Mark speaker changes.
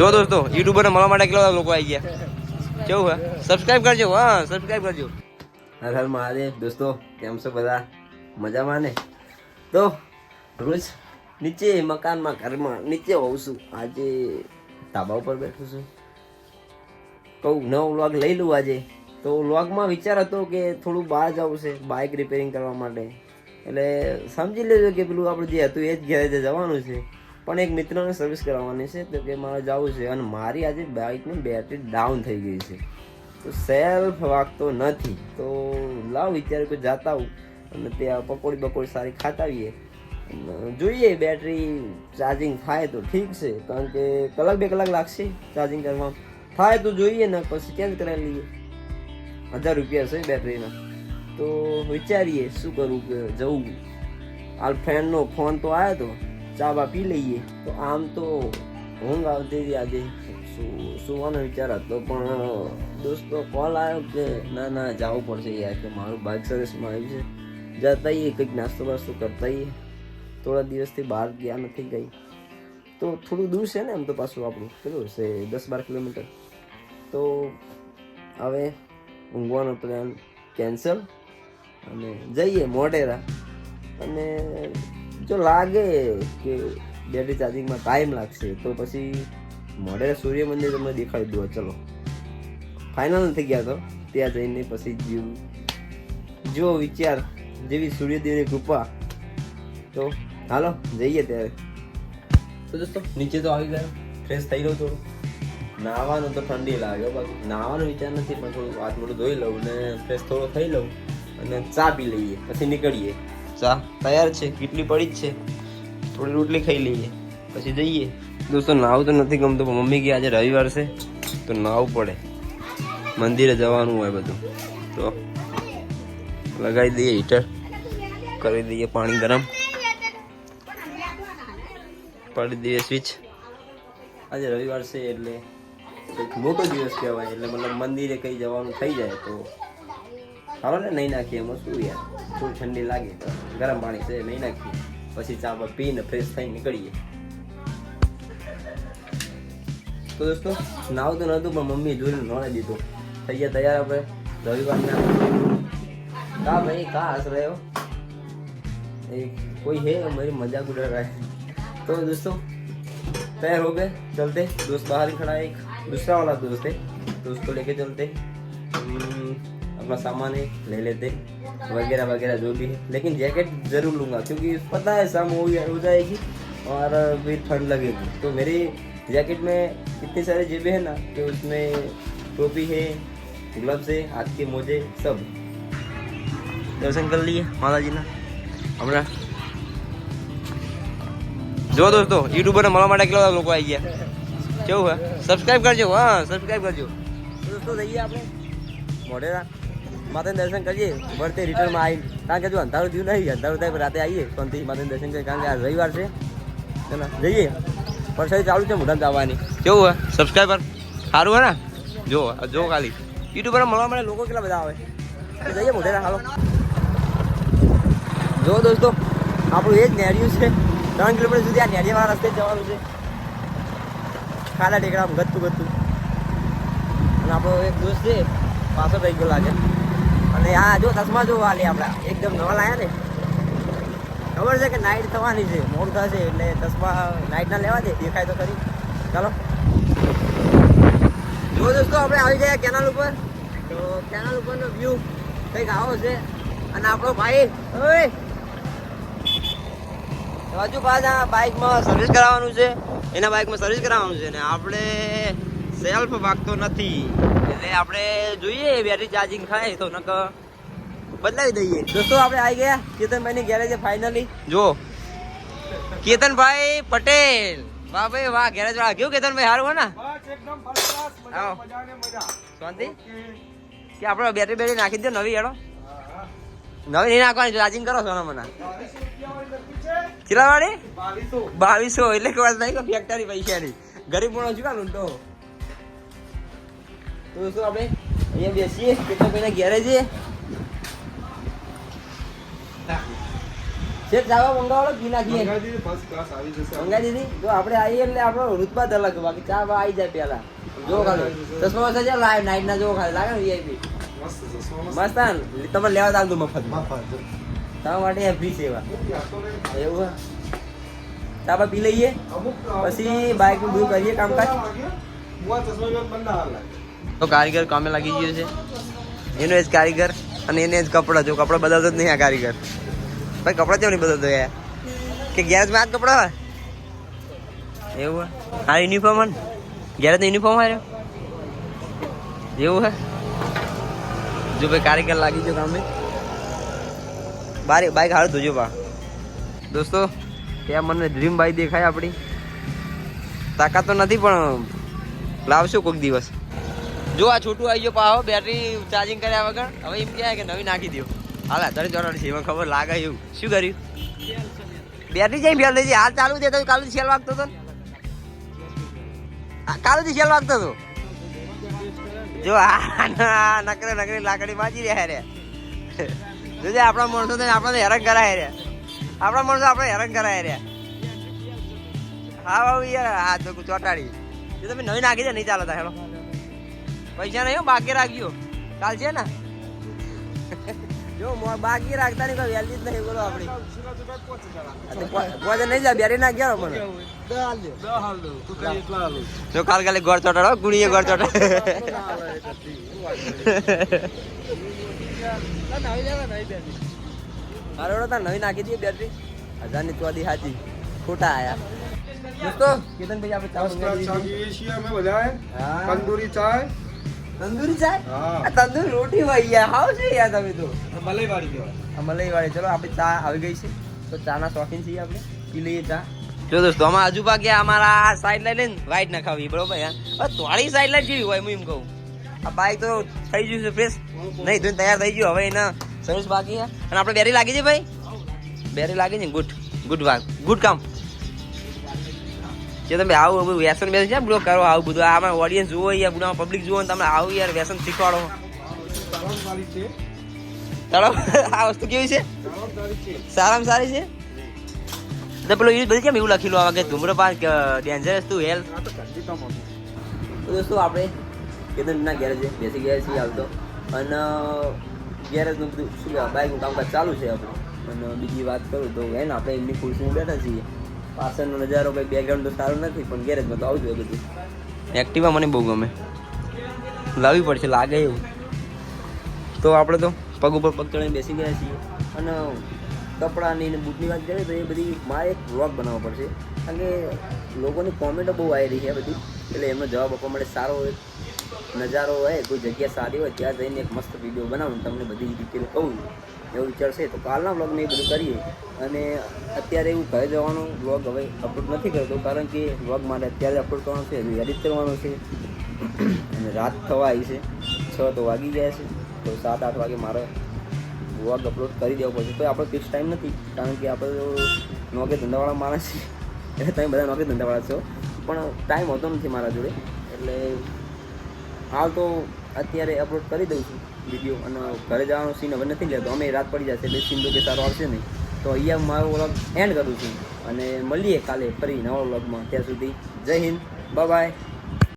Speaker 1: જો દોસ્તો યુટ્યુબર મળવા માટે કેટલા લોકો આવી ગયા? કેવું હે? સબસ્ક્રાઇબ કરજો, હા સબસ્ક્રાઇબ કરજો. હર હર મહાદેવ, દોસ્તો, કેમ છો બધા? મજામાં ને? તો, રોજ નીચે મકાનમાં, ઘરમાં નીચે હોઉં છું. આજે ધાબા ઉપર બેઠું છું. કહું નવો વ્લોગ લઈ લઉં આજે. તો વ્લોગમાં વિચાર હતો કે થોડું બહાર જવું છે બાઇક રિપેરિંગ કરવા માટે. એટલે સમજી લેજો કે પેલું આપણું જે હતું એ જ ગેરેજે જવાનું છે. પણ એક મિત્રને સર્વિસ કરાવવાની છે, તો કે મારે જવું છે. અને મારી આજે બાઇકની બેટરી ડાઉન થઈ ગઈ છે. તો સેલ્ફ વાગતો નથી. તો લાવ વિચાર કે જાતા હું અને ત્યાં પકોડી બકોડી સારી ખાતા આવીએ. જોઈએ બેટરી ચાર્જિંગ થાય તો ઠીક છે. કારણ કે કલાક બે કલાક લાગશે ચાર્જિંગ કરવામાં થાય તો જોઈએ ને, પછી ચેન્જ કરાવી લઈએ. હજાર રૂપિયા છે બેટરીના તો વિચારીએ શું કરવું કે જવું. હાલ ફ્રેન્ડનો ફોન તો આવ્યો તો. ચા પી લઈએ. તો આમ તો ઊંઘ આવતી હતી આજે. સુવાનો વિચાર હતો, પણ, દોસ્તો કોલ આવ્યો કે ના ના, જવું પડશે યાર, કે મારું બાઇક સર્વિસમાં આવ્યું છે જતા આવીએ, કંઈક નાસ્તો બાસ્તો કરતા આવીએ. થોડા દિવસથી બહાર ગયા નથી ગઈ. તો થોડું દૂર છે ને એમ તો પાછું આપણું. કેટલું છે? દસ બાર કિલોમીટર. તો હવે ઊંઘવાનો પ્લાન કેન્સલ અને જઈએ મોઢેરા. અને જો લાગે કે બેટરી ચાર્જિંગમાં ટાઈમ લાગશે, તો પછી મોઢેરા સૂર્ય મંદિર તમને દેખાડી દો ચલો. ફાઇનલ નથી ગયા તો, ત્યાં જઈને પછી જીવ. જો વિચાર, જેવી સૂર્યદેવની કૃપા. તો હાલો, જઈએ ત્યારે. તો દોસ્તો, નીચે તો આવી ગયો ફ્રેશ થઈ ગયો થોડું નાહવાનું તો ઠંડી લાગે બાકી. નાહવાનો વિચાર નથી, પણ થોડું હાથ મોઢું ધોઈ લઉં ને ફ્રેશ થોડો થઈ લઉં અને ચા પી લઈએ, પછી નીકળીએ. ચા તૈયાર છે કેટલી પડી જ છે. થોડી રોટલી ખાઈ લઈએ, પછી જઈએ. દોસ્તો, નાવું તો નથી ગમતું, પણ મમ્મી કે આજે રવિવાર છે, તો નાવું પડે. મંદિરે જવાનું હોય બધું. તો લગાવી દઈએ હીટર, કરી દઈએ પાણી ગરમ. પાડી દઈએ સ્વિચ. આજે રવિવાર છે એટલે મોટો દિવસ કહેવાય, એટલે મતલબ મંદિરે કઈ જવાનું થઈ જાય તો હાલો ને નહીં નાખીએ એમાં શું યાર થોડી ઠંડી લાગે તો ગરમ પાણી છે નહીં નાખીએ પછી ચા બા પીને ફ્રેશ થઈ નીકળીએ તો દોસ્તો નાવ તો નહોતું પણ મમ્મી જોઈને નોળે દીધું થઈ ગયા તૈયાર આપણે રવિવારના કા ભાઈ કા હસ રહે હો ए, कोई है मेरी मजाक उड़ा रहा है तो दोस्तों तैयार हो गए चलते दोस्त बाहर ही खड़ा है एक दूसरा वाला दोस्त है तो उसको लेके चलते हम्म, अपना सामान है ले लेते वगैरह वगैरह जो भी है लेकिन जैकेट जरूर लूंगा क्योंकि पता है शाम हो हो जाएगी और भी ठंड लगेगी तो मेरी जैकेट में इतनी सारी जेबें हैं ना कि उसमें टोपी है ग्लव्स है हाथ के मोजे सब दर्शन कर लिए माता जी ना હમણાં જો દોસ્તો યુટ્યુબર મળવા માટે કેટલા બધા લોકો આવી ગયા કેવું હે સબસ્ક્રાઇબ કરજો હા સબસ્ક્રાઇબ કરજો તો દોસ્તો જઈએ આપણે મોઢેરા માતાને દર્શન કરીએ વળતે રિટર્નમાં આવી કારણ કે જો અંધારું થયું નહીં અંધારું થાય રાતે આવીએ શાંતિ માતાને દર્શન કરીએ. કારણ કે આ રવિવાર છે. ચાલો જઈએ. પરસાદી ચાલુ છે મોઢામાં જવાની. કેવું હે? સબસ્ક્રાઈબર સારું હે ને? જો જો ખાલી. યુટ્યુબર મળવા માટે લોકો કેટલા બધા આવે? જઈએ મોઢેરા હાલો. જો દોસ્તો આપણું એ જ નેરિયું છે. ત્રણ કિલોમીટર સુધી આ નેરિયાવાળા રસ્તે જવાનું છે. ખાલા ટેકડા ગતું ગતું અને આપણો એક દોસ્ત છે પાછળ રહી ગયો લાગે. અને આ જો ચશ્મા જો વાલી આપણા. એકદમ નવા લાયા ને. ખબર છે કે નાઇટ થવાની છે, મોડ થશે એટલે ચશ્મા નાઇટ ના લેવા દે, દેખાય તો ખરી. ચાલો. જો દોસ્તો, આપણે આવી ગયા કેનાલ ઉપર. તો કેનાલ ઉપરનો વ્યૂ કંઈક આવો છે. અને આપણો ભાઈ, ઓય! હજુ પાછા બાઇકમાં સર્વિસ કરાવવાનું છે. એના બાઇકમાં સર્વિસ કરાવવાનું છે. ને આપણે સેલ્ફ વાગતો નથી. એટલે આપણે જોઈએ બેટરી ચાર્જિંગ થાય તો નક બદલાવી દઈએ. દોસ્તો આપણે આવી ગયા કેતનભાઈની ગેરેજે ફાઇનલી જો. કેતનભાઈ પટેલ. વાહ ભાઈ વાહ ગેરેજ વાળા. કેવું કેતનભાઈ સારું હો ને. શાંતિ? કે આપણે બેટરી બેટરી નાખી દો નવી હેડો. નવી નહીં નાખવાની ચાર્જિંગ કરો સોના મને. કેટલા વાળી? બાવીસો. એટલે કે વાત નહીં કે ફેક્ટરી પૈસાની. ગરીબ માણસ છું કામ તો તો શું આપણે અહીંયા બેસીએ. કેટલા કોઈના ઘેરે જઈએ? છે ચાવા મંગાવો પી નાખીએ.
Speaker 2: મંગાવી દીધી,
Speaker 1: જો આપણે આવીએ એટલે આપણો ઋતબા અલગ બાકી ચા આવી જાય પહેલા. જો ખાલી. ચશ્મા વસ્તા છે લાઈવ નાઈટ ના જો ખાલી. લાગે ને વીઆઈપી
Speaker 2: મસ્ત
Speaker 1: તમે લેવા ચાલતું મફત.
Speaker 2: મફત.
Speaker 1: તમારા માટે ફ્રી સેવા. એવું હે? ચા બા પી લઈએ. પછી બાઇકનું બધું કરીએ કામકાજ. તો કારીગર કામે લાગી ગયો છે. એનો જ કારીગર અને એને જ કપડા, જો કપડાં બદલતો જ નહીં આ કારીગર. ભાઈ, કપડાં કેમ નહીં બદલતો યાર કે ગેરેજમાં આ જ કપડા હોય? એવું હે આ યુનિફોર્મ હે ગેરેજ યુનિફોર્મ હોય એવું હે જો ભાઈ, કારીગર લાગી ગયો કામે. બારી, બાઈક હાલ ધોજો બા. દોસ્તો ત્યાં મને ડ્રીમ બાઈક દેખાય આપણી. તાકાત તો નથી, પણ લાવશું કોઈક દિવસ. જો આ છોટું આવી ગયો, પાહો બેટરી ચાર્જિંગ કર્યા વગર, હવે એમ કહે કે નવી નાખી દો હાલ અત્યારે જોડાણ છે એમાં ખબર લાગે એવું. શું કર્યું? બેટરી જઈ ફેલ થઈ હાલ ચાલુ દેતો કાલુ સેલ વાગતો હતો કાલુ સેલ વાગતો હતો જો, આ નકરે, નકરી લાકડી વાંચી રહ્યા રે. જોજે, આપણા માણસો તો આપણને હેરાન કરાય રે. આપણા માણસો આપણે હેરાન કરાય રે. હા, બાબુ, યાર, હા, તો ચોટાડી. જો, તમે નવી નાખી દે નહીં ચાલે તા હેલો. પૈસા નહીં હો, બાકી રાખજો. કાલ છે ને? જો બાકી રાખતા નહીં કોઈ વેલ્યુ જ નહીં બોલો આપણી. પોતે નહીં જા બેરી ના ગયા મને. જો કાલ કાલે ઘર ચોટાડો ગુણીએ ઘર ચોટાડો. નવી નાખી દઈએ બેટરી. હજાર ચોદી હાજી ખોટા આયા. દોસ્તો કેતનભાઈ આપણે ચા મંગાવી દીધી.
Speaker 2: અમે. તંદૂરી
Speaker 1: તંદૂરી ચાય?
Speaker 2: હા.
Speaker 1: આ તંદૂરી રોટી હોય યાર હાવ છે યાર તમે તો.
Speaker 2: મલાઈવાળી કહેવાય.
Speaker 1: આ મલાઈ વાળી ચલો આપણે ચા આવી ગઈ છે. તો ચાના શોખીન છીએ આપણે. પી લઈએ ચા. જો દોસ્તો આમાં આજુ બાકી અમારા સાઈડ લાઈન લઈને વાઈટ ના ખાવી બરોબર યાર? તોડી સાઈડ લાઈન જેવી હોય હું એમ કહું. આ બાઈક તો થઈ ગયું છે ફ્રેશ નહીં ધોઈને તૈયાર થઈ ગયું. હવે એના સર્વિસ બાકી અને આપણે બેરી લાગી છે ભાઈ? બેરી લાગી છે ગુડ. ગુડ વાગ ગુડ કામ. જે તમે આવું બધું વ્યસન બેસન છે બ્લોક કરો આવું બધું. આમાં ઓડિયન્સ જુઓ યાર બધા પબ્લિક જુઓ તમે આવું યાર વ્યસન શીખવાડો. ચાલો આ વસ્તુ કેવી છે?
Speaker 2: સારામાં સારી છે.
Speaker 1: તો પેલો યુઝ બધી કેમ એવું લખેલું આવે કે ધૂમ્રપાન ડેન્જરસ ટુ હેલ્થ દોસ્તો આપણે કેતનના ગેરેજ બેસી ગયા છીએ આવતો અને ગેરેજનું બધું શું કહેવાય બાઇકનું કામકાજ ચાલુ છે આપણું. અને બીજી વાત કરું તો એને આપણે એમની ખુરશીમાં બેઠા છીએ. પાછળનો નજારો કંઈ બેકગ્રાઉન્ડ તો સારું નથી, પણ ગેરેજમાં તો આવું જોઈએ બધું. એક્ટિવા મને બહુ ગમે. લાવવી પડશે, લાગે એવું. તો આપણે તો પગ ઉપર પગ ચડીને બેસી ગયા છીએ. અને કપડાની ને બૂટની વાત કરીએ તો એ બધી મારે એક વ્લોગ બનાવવો પડશે. કારણ કે લોકોની કોમેન્ટો બહુ આવી રહી છે બધી. એટલે એમનો જવાબ આપવા માટે સારો એક નજારો હોય, કોઈ જગ્યા સારી હોય, ત્યાં જઈને એક મસ્ત વીડિયો બનાવું તમને બધી ડિટેલ કહું એવું વિચારશે, તો કાલના વ્લોગને એ બધું કરીએ. અને અત્યારે એવું ઘરે જવાનું વ્લોગ હવે અપલોડ નથી કરતો, કારણ કે વ્લોગ મારે અત્યારે અપલોડ કરવાનો છે હજુ એડિટ કરવાનો છે. અને રાત થવા આવી છે, છ તો વાગી ગયા છે, તો સાત, આઠ વાગે મારે વ્લોગ અપલોડ કરી દેવો પડશે. તો આપણો ફિક્સ ટાઈમ નથી, કારણ કે આપણે નોકરી ધંધાવાળા માણસ છીએ એટલે તમે બધા નોકરી ધંધાવાળા છો. પણ ટાઈમ હોતો નથી મારા જોડે. એટલે હાલ તો અત્યારે અપલોડ કરી દઉં છું. વીડિયો અને ઘરે જવાનો સીન હવે નથી લેતો. અમે રાત પડી જશે એટલે સીન તો કે સારો આવશે નહીં. તો અહીંયા મારો વ્લોગ એન્ડ કરું છું. અને મળીએ કાલે ફરી નવા વ્લોગમાં ત્યાં સુધી જય હિન્દ. બાય